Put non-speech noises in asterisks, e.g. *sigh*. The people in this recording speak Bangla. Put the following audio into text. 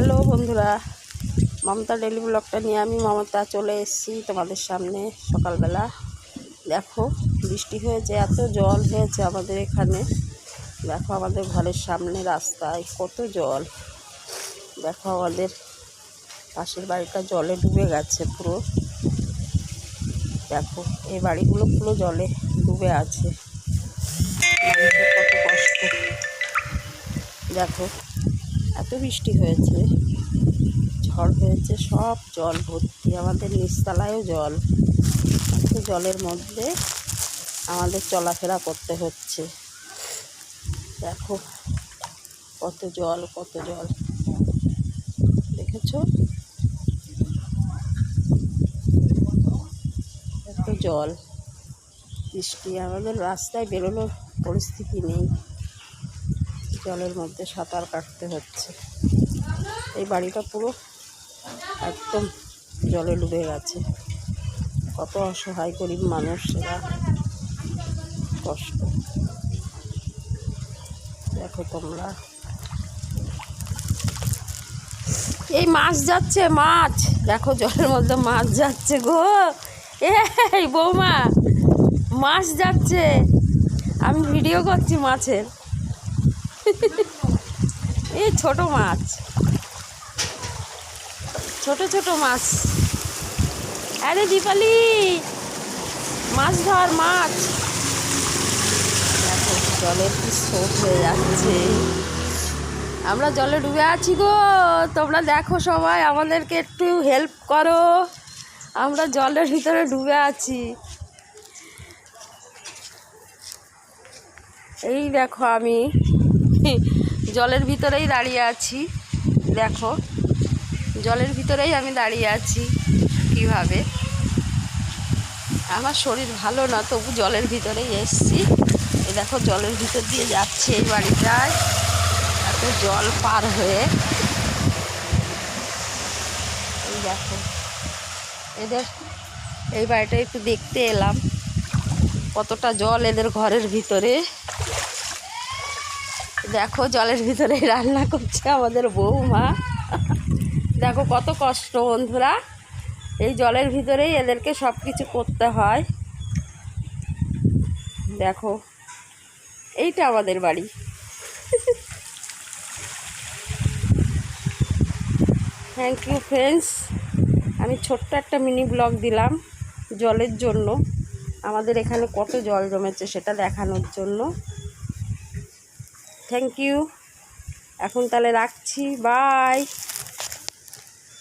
হ্যালো বন্ধুরা, মমতা ডেলি ব্লগটা নিয়ে আমি মমতা চলে এসেছি তোমাদের সামনে সকালবেলা। দেখো, বৃষ্টি হয়েছে, এত জল হয়েছে আমাদের এখানে। দেখো আমাদের ঘরের সামনে রাস্তায় কত জল। দেখো আমাদের পাশের বাড়িটা জলে ডুবে গেছে পুরো। দেখো, এই বাড়িগুলো পুরো জলে ডুবে আছে। কত কষ্ট। দেখো এত বৃষ্টি হয়েছে, ঝড় হয়েছে, সব জল ভর্তি, আমাদের নিচতলায়ও জল। এত জলের মধ্যে আমাদের চলাফেরা করতে হচ্ছে। দেখো কত জল কত জল। দেখেছ? এত জল। বৃষ্টি, আমাদের রাস্তায় বেরোনোর পরিস্থিতি নেই। জলের মধ্যে সাঁতার কাটতে হচ্ছে। এই বাড়িটা পুরো একদম জলে ডুবে গেছে। কত অসহায় গরিব মানুষ, এরা কষ্ট। দেখো তোমরা। এই মাছ যাচ্ছে, মাছ। দেখো জলের মধ্যে মাছ যাচ্ছে গো। এই বৌমা, মাছ যাচ্ছে। আমি ভিডিও করছি মাছের। *laughs* এই ছোট মাছ। ছোট ছোট মাছ। আরে দীপালি, মাছ ধর, মাছ। জলের কি স্রোত হয়ে যাচ্ছে। আমরা জলে ডুবে আছি গো। তোমরা দেখো সবাই, আমাদেরকে একটু হেল্প করো। আমরা জলের ভিতরে ডুবে আছি। এই দেখো আমি। জলের ভিতরেই দাঁড়িয়ে আছি। দেখো, জলের ভিতরেই আমি দাঁড়িয়ে আছি কীভাবে। আমার শরীর ভালো না, তবু জলের ভিতরেই এসছি। এই দেখো, জলের ভিতর দিয়ে যাচ্ছে এই বাড়িটায় এত জল পার হয়ে। এই দেখো, এদের, এই বাড়িটা একটু দেখতে এলাম। কতটা জল এদের ঘরের ভিতরে। দেখো জলের ভিতরে রান্না করছে আমাদের বৌমা। দেখো কত কষ্ট বন্ধুরা। এই জলের ভিতরেই এদেরকে সব কিছু করতে হয়। দেখো, এইটা আমাদের বাড়ি। থ্যাংক ইউ ফ্রেন্ডস আমি ছোট্ট একটা মিনি ব্লগ দিলাম জলের জন্য। আমাদের এখানে কত জল জমেছে সেটা দেখানোর জন্য। থ্যাংক ইউ এখন তাহলে রাখছি। বাই